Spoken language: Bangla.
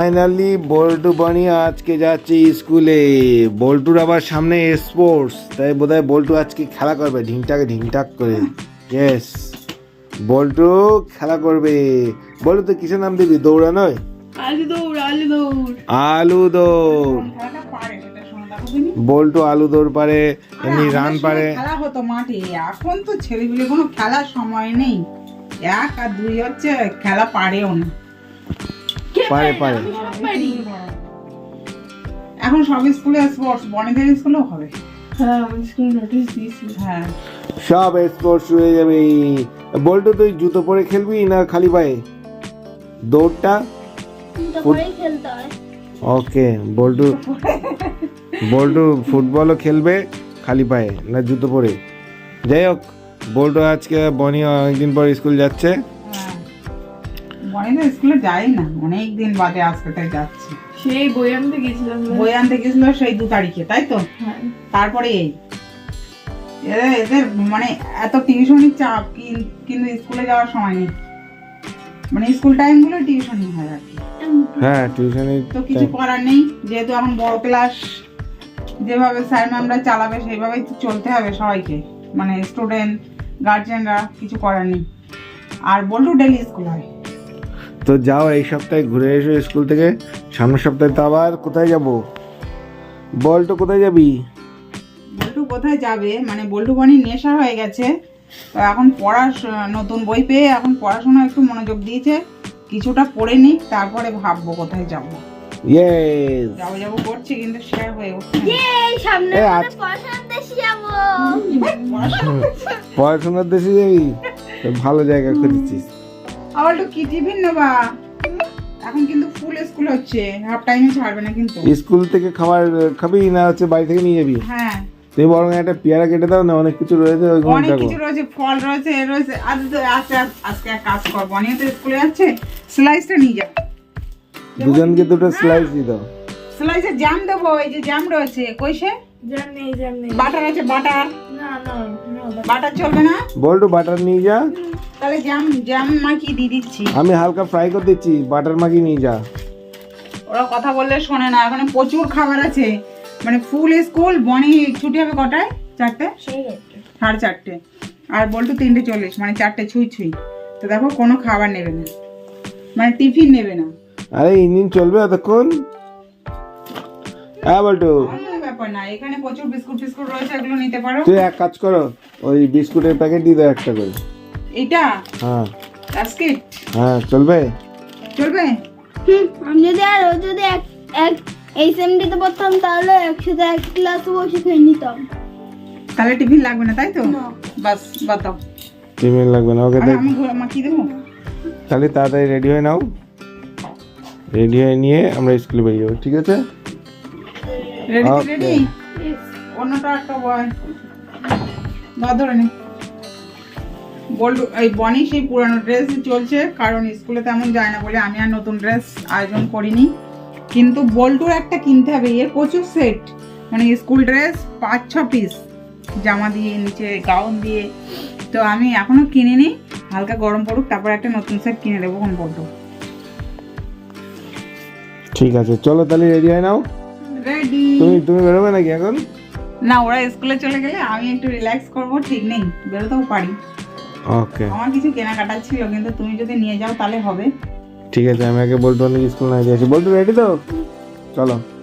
ফাইনালি বল্টু বানি আজকে যাচ্ছে স্কুলে। বল্টুর আবার সামনে স্পোর্টস তাই বোধহয় বল্টু আজকে খেলা করবে ঢিংটাক ঢিংটাক করে। ইয়েস বল্টু খেলা করবে। বল্টু তো কিসের নাম দিবি? দৌড়ানোয় আলু দৌড় আলু দৌড়। আলু দৌড়। খেলাটা পারে সেটা শোনো দেখো তুমি বল্টু আলু দৌড় পারে এমনি রান পারে। খেলা হতো মাঠে এখন তো ছেলেগুলো কোনো খেলার সময় নেই। এক আর দুই হচ্ছে খেলা পারেও না। পারে? পারে। সব এখন সব স্কুলে স্পোর্টস বনেদের স্কুলেও হবে? হ্যাঁ হ্যাঁ। সব স্পোর্টস হয়ে যাবে। বল্টু তুই জুতো পরে খেলবি না খালি পায়ে? দৌড়টা? পরেই খেলতে হয়। ওকে বল্টু। বল্টু ফুটবলও খেলবে খালি পায়ে না জুতো পরে? যাই হোক বল্টু আজকে বনি অনেকদিন পর স্কুল যাচ্ছে। বনেদের স্কুলে যাই না। অনেক দিন বাদে আজকে তাই যাচ্ছে। সেই বই আনতে গেছিলাম বই আনতে গেছিল সেই দু তারিখে তাই তো? হ্যাঁ। তারপরে এই। এদের এদের মানে এত টিউশনির চাপ কিন্তু স্কুলে যাওয়ার সময় নেই। মানে স্কুল টিউশনই হয় আর কি। হ্যাঁ টিউশনি তো কিছু করার নেই যেহেতু এখন বড় ক্লাস যেভাবে স্যার ম্যামরা চালাবে সেইভাবেই তো চলতে হবে সবাইকে। মানে স্টুডেন্ট গার্জেনরা কিছু করার নেই। আর বল্টু ডেলি স্কুল হয়। তো যাও এই সপ্তাহে ঘুরে এসো স্কুল থেকে। সামনের সপ্তাহে তো আবার কোথায় যাব? বল্টু কোথায় যাবি? বল্টু কোথায় যাবে? মানে বল্টু বানির নেশা হয়ে গেছে। তো এখন পড়া নতুন বই পেয়ে এখন পড়াশোনা একটু মনোযোগ দিয়েছে। কিছুটা পড়ে নিক তারপরে ভাববো কোথায় যাব। ইয়েস যাব যাব করছি কিন্তু সে হয়ে উঠছে না। সামনে পড়াশোনার দেশে যাব। পড়াশোনার দেশে যাবি? ভালো জায়গা খুঁজেছিস। আবার একটু কি টিফিন নেবা? এখন কিন্তু ফুল স্কুল হচ্ছে হাফ টাইমে ছাড়বে না কিন্তু। স্কুল থেকে খাবার খাবি না হচ্ছে বাড়ি থেকে নিয়ে যাবি? হ্যাঁ। তুই বরং একটা পেয়ারা কেটে দাও না অনেক কিছু রয়েছে অনেক কিছু রয়েছে ফল রয়েছে এ রয়েছে আজ তো আজকে আজকে এক কাজ করব অনেক তো স্কুলে যাচ্ছে স্লাইসটা নিয়ে যাব দুজনকে দুটো স্লাইস দিয়ে দাও। স্লাইসে জ্যাম দেবো এই যে জ্যাম রয়েছে কইসে জান নেই জান নেই। বাটার আছে বাটার। না না বাটার চলবে না? বল্টু বাটার নিয়ে যা। তাহলে জ্যাম জ্যাম মাখিয়ে দিয়ে দিচ্ছি। আমি হালকা ফ্রাই করে দিচ্ছি বাটার মাখি নিয়ে যা। ওরা কথা বললে শোনে না এখানে প্রচুর খাবার আছে। মানে ফুল স্কুল বনি ছুটি হবে কটায়? চারটে? সাড়ে চারটে। আর বল্টু তিনটে চল্লিশ মানে চারটে ছুঁই ছুঁই। তো দেখো কোনো খাবার নেবে না। মানে টিফিন নেবে না। আরে ইঞ্জিন চলবে এতক্ষণ? হ্যাঁ বল্টু। কোনো ব্যাপার না এখানে প্রচুর বিস্কুট ফিস্কুট রয়েছে এগুলো নিতে পারো। তুই এক কাজ করো ওই বিস্কুটের প্যাকেট দিয়ে দাও একটা করে। এটা হ্যাঁ। বাস্কেট হ্যাঁ চলবে? চলবে? আমি যদি আর ও যদি এক এক এই সেমটিতে পড়তাম তাহলে একসাথে এক ক্লাস বসে খেয়ে নিতাম। তাহলে টিফিন লাগবে না তাই তো? না। বাস বাতাও টিফিন লাগবে না ওকে আমি আমি ঘুরে দেবো? তাহলে তাড়াতাড়ি রেডি হয়ে নাও। রেডি হয়ে নিয়ে আমরা স্কুলে বেরিয়ে যাব ঠিক আছে? রেডি রেডি অন্যটা একটা বয় ধরে নে। বল্টু এই বনি সেই পুরানো ড্রেস চলছে কারণ স্কুলে তেমন যায় না বলে আমি আর নতুন ড্রেস আয়োজন করিনি। কিন্তু বল্টুর একটা কিনতে হবে এর প্রচুর সেট মানে স্কুল ড্রেস পাঁচ ছ পিস জামা দিয়ে নিচে গাউন দিয়ে। তো আমি এখনও কিনিনি হালকা গরম পড়ুক তারপর একটা নতুন সেট কিনে দেবো কোন বল্টু। ঠিক আছে চলো তাহলে রেডি হয়ে নাও। রেডি তুমি তুমি বেরোবে নাকি এখন? না ওরা স্কুলে চলে গেলে আমি একটু রিল্যাক্স করব ঠিক নেই বেরোতেও পারি। ওকে আমার কিছু কেনাকাটা ছিল কিন্তু তুমি যদি নিয়ে যাও তাহলে হবে। ঠিক আছে আমি আগে বলতে স্কুল না যাচ্ছি বলতে রেডি তো? চলো।